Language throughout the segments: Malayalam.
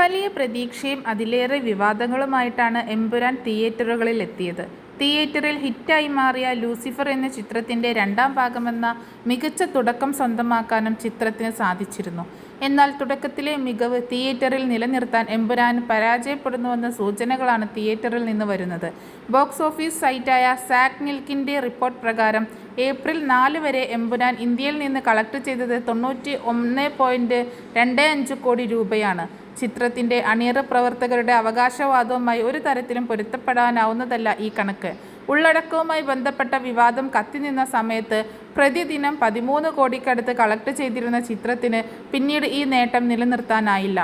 വലിയ പ്രതീക്ഷയും അതിലേറെ വിവാദങ്ങളുമായിട്ടാണ് എമ്പുരാൻ തിയേറ്ററുകളിൽ എത്തിയത് തിയേറ്ററിൽ ഹിറ്റായി മാറിയ ലൂസിഫർ എന്ന ചിത്രത്തിന്റെ രണ്ടാം ഭാഗമെന്ന മികച്ച തുടക്കം സ്വന്തമാക്കാനും ചിത്രത്തിന് സാധിച്ചിരുന്നു. എന്നാൽ തുടക്കത്തിലെ മികവ് തിയേറ്ററിൽ നിലനിർത്താൻ എമ്പുരാൻ പരാജയപ്പെടുന്നുവെന്ന സൂചനകളാണ് തിയേറ്ററിൽ നിന്ന് വരുന്നത്. ബോക്സ് ഓഫീസ് സൈറ്റായ സാക് മിൽക്കിന്റെ റിപ്പോർട്ട് പ്രകാരം ഏപ്രിൽ നാല് വരെ എമ്പുരാൻ ഇന്ത്യയിൽ നിന്ന് കളക്ട് ചെയ്തത് തൊണ്ണൂറ്റി ഒന്ന് പോയിന്റ് രണ്ട് അഞ്ച് കോടി രൂപയാണ്. ചിത്രത്തിന്റെ അണിയറ പ്രവർത്തകരുടെ അവകാശവാദവുമായി ഒരു തരത്തിലും പൊരുത്തപ്പെടാനാവുന്നതല്ല ഈ കണക്ക്. ഉള്ളടക്കവുമായി ബന്ധപ്പെട്ട വിവാദം കത്തിനിന്ന സമയത്ത് പ്രതിദിനം പതിമൂന്ന് കോടിക്കടുത്ത് കളക്ട് ചെയ്തിരുന്ന ചിത്രത്തിന് പിന്നീട് ഈ നേട്ടം നിലനിർത്താനായില്ല.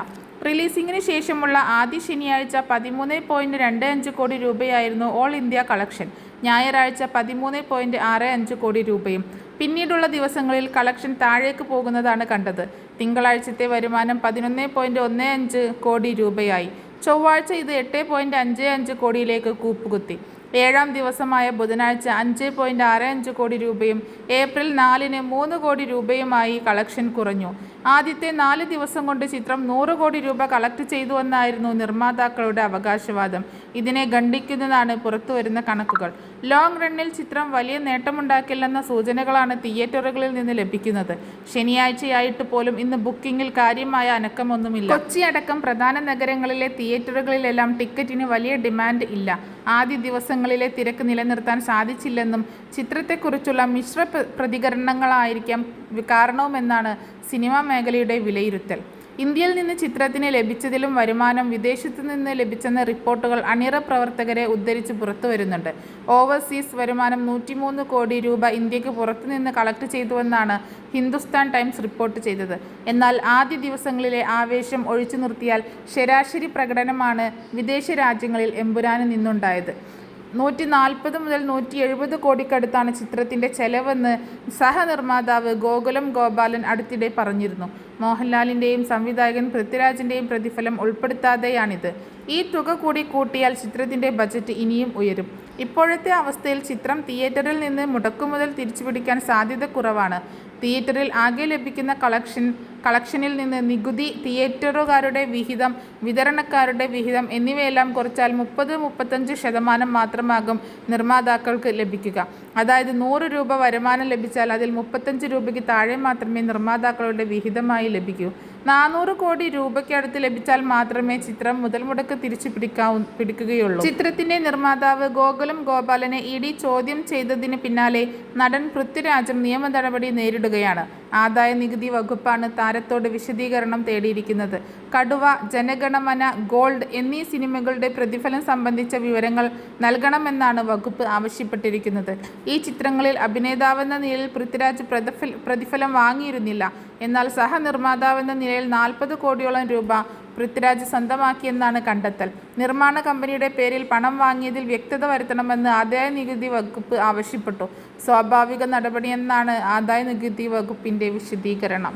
റിലീസിംഗിന് ശേഷമുള്ള ആദ്യ ശനിയാഴ്ച പതിമൂന്ന് പോയിന്റ് രണ്ട് അഞ്ച് കോടി രൂപയായിരുന്നു ഓൾ ഇന്ത്യ കളക്ഷൻ. ഞായറാഴ്ച പതിമൂന്ന് പോയിന്റ് ആറ് അഞ്ച് കോടി രൂപയും. പിന്നീടുള്ള ദിവസങ്ങളിൽ കളക്ഷൻ താഴേക്ക് പോകുന്നതാണ് കണ്ടത്. തിങ്കളാഴ്ചത്തെ വരുമാനം പതിനൊന്ന് പോയിന്റ് ഒന്ന് അഞ്ച് കോടി രൂപയായി. ചൊവ്വാഴ്ച ഇത് എട്ട് പോയിന്റ് അഞ്ച് അഞ്ച് കോടിയിലേക്ക് കൂപ്പുകുത്തി. ഏഴാം ദിവസമായ ബുധനാഴ്ച അഞ്ച് പോയിന്റ് ആറ് അഞ്ച് കോടി രൂപയും ഏപ്രിൽ നാലിന് മൂന്ന് കോടി രൂപയുമായി കളക്ഷൻ കുറഞ്ഞു. ആദ്യത്തെ നാല് ദിവസം കൊണ്ട് ചിത്രം നൂറ് കോടി രൂപ കളക്ട് ചെയ്തുവെന്നായിരുന്നു നിർമ്മാതാക്കളുടെ അവകാശവാദം. ഇതിനെ ഖണ്ഡിക്കുന്നതാണ് പുറത്തുവരുന്ന കണക്കുകൾ. ലോങ് റണ്ണിൽ ചിത്രം വലിയ നേട്ടമുണ്ടാക്കില്ലെന്ന സൂചനകളാണ് തിയേറ്ററുകളിൽ നിന്ന് ലഭിക്കുന്നത്. ശനിയാഴ്ചയായിട്ട് പോലും ഇന്ന് ബുക്കിംഗിൽ കാര്യമായ അനക്കമൊന്നുമില്ല. കൊച്ചി അടക്കം പ്രധാന നഗരങ്ങളിലെ തിയേറ്ററുകളിലെല്ലാം ടിക്കറ്റിന് വലിയ ഡിമാൻഡ് ഇല്ല. ആദ്യ ദിവസങ്ങളിലെ തിരക്ക് നിലനിർത്താൻ സാധിച്ചില്ലെന്നും ചിത്രത്തെക്കുറിച്ചുള്ള മിശ്ര പ്രതികരണങ്ങളായിരിക്കാം കാരണമെന്നാണ് സിനിമാ മേഖലയുടെ വിലയിരുത്തൽ. ഇന്ത്യയിൽ നിന്ന് ചിത്രത്തിന് ലഭിച്ചതിലും വരുമാനം വിദേശത്തു നിന്ന് ലഭിച്ചെന്ന റിപ്പോർട്ടുകൾ അണിയറ പ്രവർത്തകരെ ഉദ്ധരിച്ച് പുറത്തു വരുന്നുണ്ട്. ഓവർസീസ് വരുമാനം നൂറ്റിമൂന്ന് കോടി രൂപ ഇന്ത്യയ്ക്ക് പുറത്തുനിന്ന് കളക്ട് ചെയ്തുവെന്നാണ് ഹിന്ദുസ്ഥാൻ ടൈംസ് റിപ്പോർട്ട് ചെയ്തത്. എന്നാൽ ആദ്യ ദിവസങ്ങളിലെ ആവേശം ഒഴിച്ചു നിർത്തിയാൽ ശരാശരി പ്രകടനമാണ് വിദേശ രാജ്യങ്ങളിൽ എമ്പുരാന് നിന്നുണ്ടായത്. നൂറ്റി നാൽപ്പത് മുതൽ നൂറ്റി എഴുപത് കോടിക്കടുത്താണ് ചിത്രത്തിന്റെ ചെലവെന്ന് സഹനിർമ്മാതാവ് ഗോകുലം ഗോപാലൻ അടുത്തിടെ പറഞ്ഞിരുന്നു. മോഹൻലാലിന്റെയും സംവിധായകൻ പൃഥ്വിരാജിന്റെയും പ്രതിഫലം ഉൾപ്പെടുത്താതെയാണിത്. ഈ തുക കൂടി കൂട്ടിയാൽ ചിത്രത്തിന്റെ ബജറ്റ് ഇനിയും ഉയരും. ഇപ്പോഴത്തെ അവസ്ഥയിൽ ചിത്രം തിയേറ്ററിൽ നിന്ന് മുടക്കുമുതൽ തിരിച്ചുപിടിക്കാൻ സാധ്യത കുറവാണ്. തിയേറ്ററിൽ ആകെ ലഭിക്കുന്ന കളക്ഷൻ കളക്ഷനിൽ നിന്ന് നികുതി തിയേറ്ററുകാരുടെ വിഹിതം വിതരണക്കാരുടെ വിഹിതം എന്നിവയെല്ലാം കുറച്ചാൽ മുപ്പത് മുപ്പത്തഞ്ച് ശതമാനം മാത്രമാകും നിർമ്മാതാക്കൾക്ക് ലഭിക്കുക. അതായത് നൂറ് രൂപ വരുമാനം ലഭിച്ചാൽ അതിൽ മുപ്പത്തഞ്ച് രൂപയ്ക്ക് താഴെ മാത്രമേ നിർമ്മാതാക്കളുടെ വിഹിതമായി ലഭിക്കൂ. നാനൂറ് കോടി രൂപയ്ക്കടുത്ത് ലഭിച്ചാൽ മാത്രമേ ചിത്രം മുതൽമുടക്ക് തിരിച്ചു പിടിക്കാവൂ പിടിക്കുകയുള്ളൂ. ചിത്രത്തിന്റെ നിർമ്മാതാവ് ഗോകുലം ഗോപാലനെ ഇ ഡി ചോദ്യം ചെയ്തതിന് പിന്നാലെ നടൻ പൃഥ്വിരാജും നിയമ നടപടി നേരിടുകയാണ്. ആദായ നികുതി വകുപ്പാണ് താരത്തോട് വിശദീകരണം തേടിയിരിക്കുന്നത്. കടുവ ജനഗണമന ഗോൾഡ് എന്നീ സിനിമകളുടെ പ്രതിഫലം സംബന്ധിച്ച വിവരങ്ങൾ നൽകണമെന്നാണ് വകുപ്പ് ആവശ്യപ്പെട്ടിരിക്കുന്നത്. ഈ ചിത്രങ്ങളിൽ അഭിനേതാവെന്ന നിലയിൽ പൃഥ്വിരാജ് പ്രതിഫലം വാങ്ങിയിരുന്നില്ല. എന്നാൽ സഹനിർമ്മാതാവെന്ന നിലയിൽ നാൽപ്പത് കോടിയോളം രൂപ പൃഥ്വിരാജ് സ്വന്തമാക്കിയെന്നാണ് കണ്ടെത്തൽ. നിർമ്മാണ കമ്പനിയുടെ പേരിൽ പണം വാങ്ങിയതിൽ വ്യക്തത വരുത്തണമെന്ന് ആദായ നികുതി വകുപ്പ് ആവശ്യപ്പെട്ടു. സ്വാഭാവിക നടപടിയെന്നാണ് ആദായ നികുതി വകുപ്പിന്റെ വിശദീകരണം.